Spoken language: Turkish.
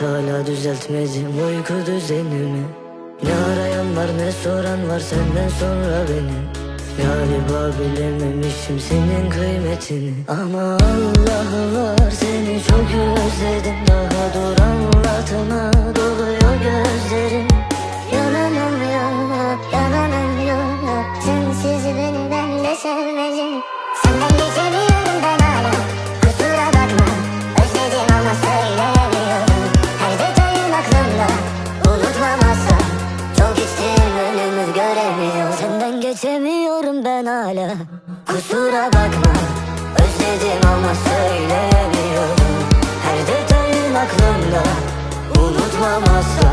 Hala düzeltmedim uyku düzenimi. Ne arayan var ne soran var senden sonra beni. Galiba bilememişim senin kıymetini. Ama Allah var seni çok özledim. Daha dur anlatma doluyor gözlerim. Yananamıyor, yananamıyor Sensiz beni ben de sevmedim Senden geçemiyorum ben hala. Kusura bakma Özledim ama söyleyemiyorum. Her detayın aklımda Unutmam asla